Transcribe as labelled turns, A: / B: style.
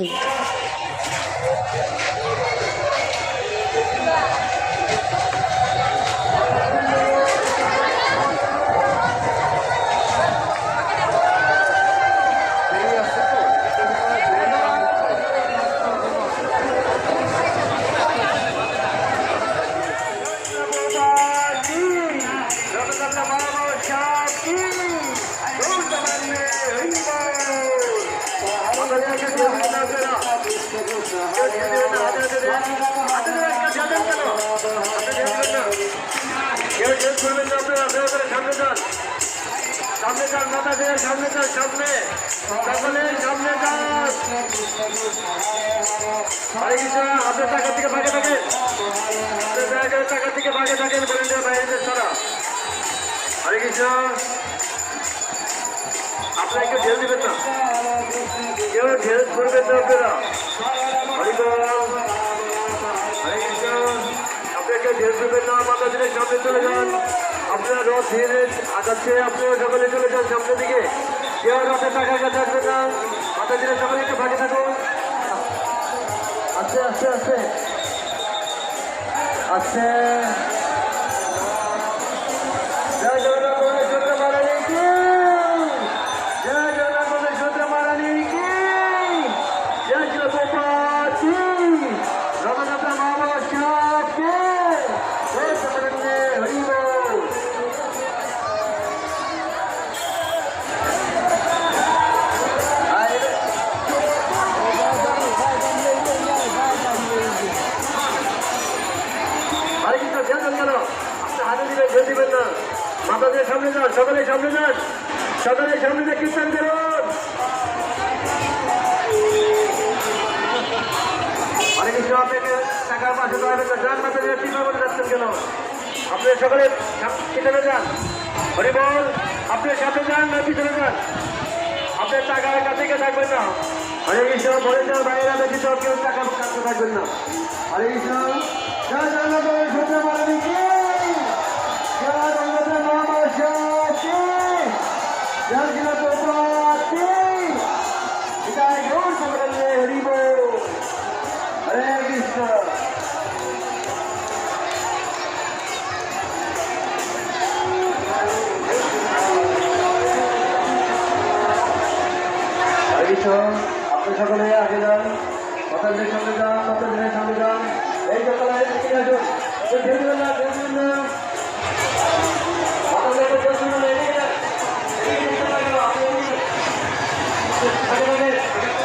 A: হবে নাই
B: সামনে যান মাথা দিয়ে, সামনে যান, সামনে। সকলে সামনে যান। হরে কৃষ্ণ আপনার টাকা থেকে ভাগে থাকেন। আপনার ব্যাগের টাকা থেকে ভাগে থাকেন বলেন যে বাইরে সারা। হরে কৃষ্ণ আপনারা কেউ ঢেল দিবেন না। কেউ ঢেল করবেন না আপনারা। হরি করবেন না দিলে সামনে চলে যান। আপনারা রথ ধীরে আগাচ্ছে, আপনারা সকলে চলে যান সামনের দিকে। কেউ রথে টাকা আসবে না। দিলে সকলে একটু ফাঁকে থাকুন। আস্তে আস্তে আস্তে। আস্তে। দিয়ে সামনে যান সকালে সামনে যান সকালে সামনে দিয়ে কীর্তন করুন। আরে কিছু আপনাকে টাকার পাশে না যান চিন্তা করে যাচ্ছেন কেন আপনি সকালে পিছনে যান। হরি বল আপনি সামনে যান না, পিছনে যান। আপনার টাকার কাছে কে থাকবেন না। হরে কৃষ্ণ বলে যান বাইরে দেখি কেউ টাকা কাছে থাকবেন না। হরে কৃষ্ণ আপনি সকলে আগে যান মাতাদের সামনে যান মাতাদের সামনে যান এই সকালে এগিয়ে আসুন minutes.